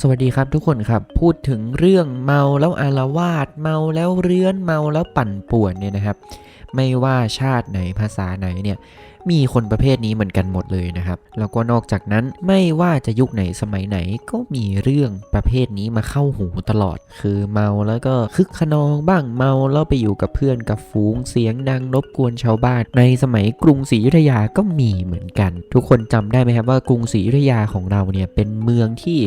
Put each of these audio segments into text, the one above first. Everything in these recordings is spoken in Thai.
สวัสดีครับทุกคนครับ พูดถึงเรื่องเมาแล้วอารวาสเมาแล้วเรื้อนเมาแล้วปั่นป่วนเนี่ยนะครับ ไม่ว่าชาติไหนภาษาไหนเนี่ยมีคนประเภทนี้เหมือนกันหมดเลยนะครับ แล้วก็นอกจากนั้นไม่ว่าจะยุคไหนสมัยไหนก็มีเรื่องประเภทนี้มาเข้าหูตลอด คือเมาแล้วก็คึกขนองบ้างเมาแล้วไปอยู่กับเพื่อนกับฝูงเสียงดังรบกวนชาวบ้าน ในสมัยกรุงศรีอยุธยาก็มีเหมือนกัน ทุกคนจำได้ไหมครับว่ากรุงศรีอยุธยาของเราเนี่ยเป็นเมืองที่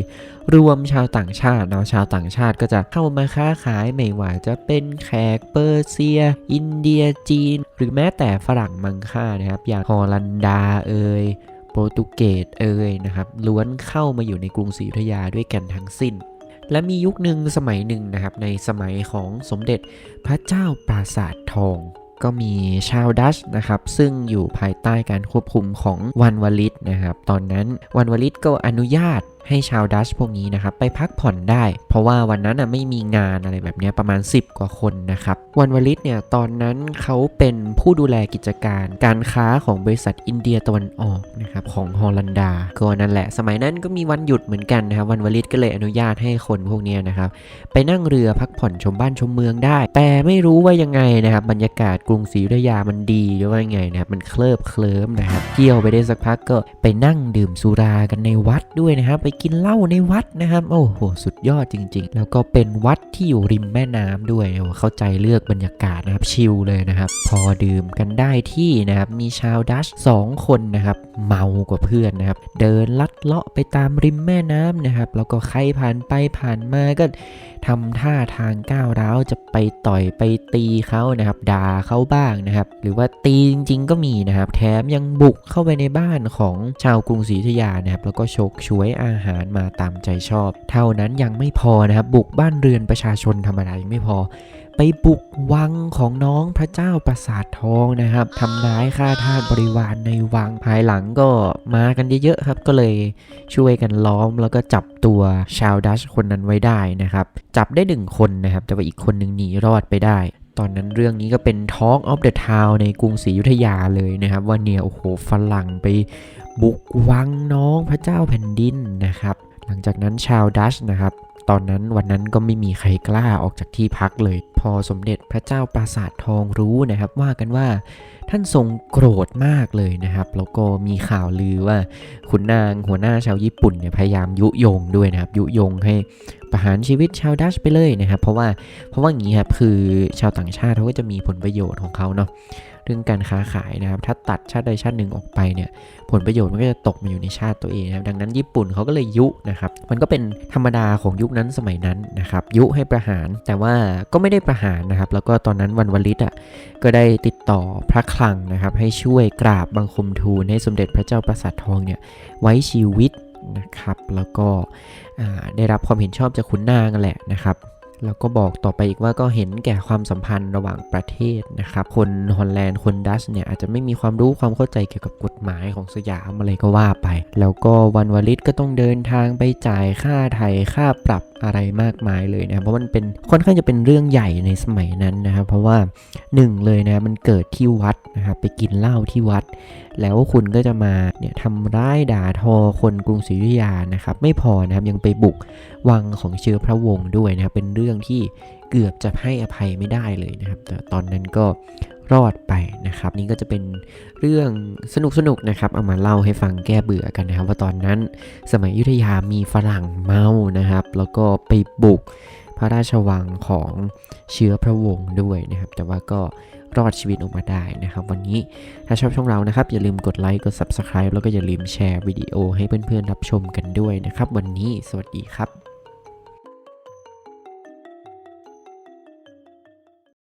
รวมชาวต่างชาติเนาะชาวต่างชาติก็จะเข้ามาค้าขายไม่ว่าจะเป็นแขกเปอร์เซีย อินเดียจีน หรือแม้แต่ฝรั่งมังค่านะครับ อย่างฮอลันดาเอยโปรตุเกสเอยนะครับล้วนเข้ามาอยู่ในกรุงศรีอยุธยาด้วยกันทั้งสิ้น และมียุคหนึ่งสมัยหนึ่งนะครับในสมัยของสมเด็จพระเจ้าปราสาททองก็มีชาวดัชนะครับ ซึ่งอยู่ภายใต้การควบคุมของวันวลิตนะครับ ตอนนั้นวันวลิตก็อนุญาต ให้ชาวดัชพวกนี้นะครับไปพักผ่อนได้ เพราะว่าวันนั้นน่ะไม่มีงานอะไรแบบนี้ประมาณ 10 กว่าคนนะครับวันวลิตเนี่ยตอนนั้นเขาเป็นผู้ดูแลกิจการการค้าของบริษัทอินเดียตะวันออกนะครับของฮอลันดาก็นั่นแหละ สมัยนั้นก็มีวันหยุดเหมือนกันนะครับวันวลิตก็เลยอนุญาตให้คนพวกนี้นะครับไปนั่งเรือพักผ่อนชมบ้านชมเมืองได้ แต่ไม่รู้ว่ายังไงนะครับบรรยากาศกรุงศรีอยุธยามันดีหรือว่ายังไงนะครับมันเคลิบเคลิ้มนะครับเที่ยวไปได้สักพักก็ไปนั่งดื่มสุรากันในวัดด้วยนะครับไปกินเหล้าในวัดนะครับ โอ้โห สุดยอดจริง ๆ แล้วก็เป็นวัดที่อยู่ริมแม่น้ำด้วย เข้าใจเลือกบรรยากาศนะครับ ชิลเลยนะครับ พอดื่มกันได้ที่นะครับ มีชาวดัชสองคนนะครับ เมากว่าเพื่อนนะครับ เดินลัดเลาะไปตามริมแม่น้ำนะครับ แล้วก็ใครผ่านไปผ่านมาก็ทำท่าทางก้าวร้าวจะไปต่อยไปตีเขานะครับด่าเขาบ้างนะครับ หรือว่าตีจริง ๆ ก็มีนะครับ แถมยังบุกเข้าไปในบ้านของชาวกรุงศรีอยุธยานะครับ แล้วก็ฉกฉวยอาหารมาตามใจชอบ เท่านั้นยังไม่พอนะครับบุกบ้านเรือนประชาชนธรรมดายังไม่พอ ไปบุกวังของน้องพระเจ้าปราสาททองนะครับทำร้ายข้าทาสบริวารในวังภายหลังก็มากันเยอะๆครับก็เลยช่วยกันล้อมแล้วก็จับตัวชาวดัชคนนั้นไว้ได้นะครับ จับได้หนึ่งคนนะครับ แต่ว่าอีกคนหนึ่งหนีรอดไปได้ตอนนั้นเรื่องนี้ก็เป็น Talk of the Town ในกรุงศรีอยุธยาเลยนะครับ ว่าเนี่ย โอ้โหฝรั่งไป บุกวังน้องพระเจ้าแผ่นดินนะครับ หลังจากนั้นชาวดัชนะครับ ตอนนั้นวันนั้นก็ไม่มีใครกล้าออกจากที่พักเลยพอสมเด็จพระเจ้าปราสาททองรู้นะครับ ว่ากันว่าท่านทรงโกรธมากเลยนะครับ แล้วก็มีข่าวลือว่าขุนนางหัวหน้าชาวญี่ปุ่นเนี่ยพยายามยุยงด้วยนะครับ ยุยงให้ประหารชีวิตชาวดัชไปเลยนะครับ เพราะว่าเพราะว่าอย่างนี้ครับคือชาวต่างชาติเขาก็จะมีผลประโยชน์ของเขาเนาะเรื่องการค้าขายนะครับ ถ้าตัดชาติใดชาติหนึ่งออกไปเนี่ยผลประโยชน์มันก็จะตกมาอยู่ในชาติตัวเองนะครับดังนั้นญี่ปุ่นเขาก็เลยยุนะครับ มันก็เป็นธรรมดาของยุคนั้นสมัยนั้นนะครับยุให้ประหารแต่ว่าก็ไม่ได้ประหารนะครับ แล้วก็ตอนนั้นวันวลิตอะก็ได้ติดต่อพระคลังนะครับ ให้ช่วยกราบบังคมทูลให้สมเด็จพระเจ้าประสาททองเนี่ยไว้ชีวิตนะครับแล้วก็ได้รับความเห็นชอบจากขุนนางนั่นแหละนะครับแล้วก็บอกต่อไปอีกว่าก็เห็นแก่ความสัมพันธ์ระหว่างประเทศนะครับ คนฮอลแลนด์ คนดัชเนี่ยอาจจะไม่มีความรู้ความเข้าใจเกี่ยวกับกฎหมายของสยามอะไรก็ว่าไป แล้วก็วันวลิตก็ต้องเดินทางไปจ่ายค่าไถ่ค่าปรับอะไรมากมายเลยนะเพราะมันเป็นค่อนข้างจะเป็นเรื่องใหญ่ในสมัยนั้นนะครับเพราะว่าหนึ่งเลยนะมันเกิดที่วัดนะครับไปกินเหล้าที่วัด แล้วคุณก็จะมาเนี่ยทำร้ายด่าทอคนกรุงศรีอยุธยานะครับไม่พอนะครับยังไปบุกวังของเชื้อพระวงศ์ด้วยนะครับเป็นเรื่องที่เกือบจะให้อภัยไม่ได้เลยนะครับแต่ตอนนั้นก็ รอดไปนะครับ นี่ก็จะเป็นเรื่องสนุกๆนะครับ เอามาเล่าให้ฟังแก้เบื่อกันนะครับ ว่าตอนนั้นสมัยยุธยามีฝรั่งเมานะครับ แล้วก็ไปบุกพระราชวังของเชื้อพระวงศ์ด้วยนะครับ แต่ว่าก็รอดชีวิตออกมาได้นะครับ วันนี้ถ้าชอบช่องเรานะครับ อย่าลืมกดไลค์กด Subscribe แล้วก็อย่าลืมแชร์วิดีโอให้เพื่อนๆรับชมกันด้วยนะครับ วันนี้สวัสดีครับ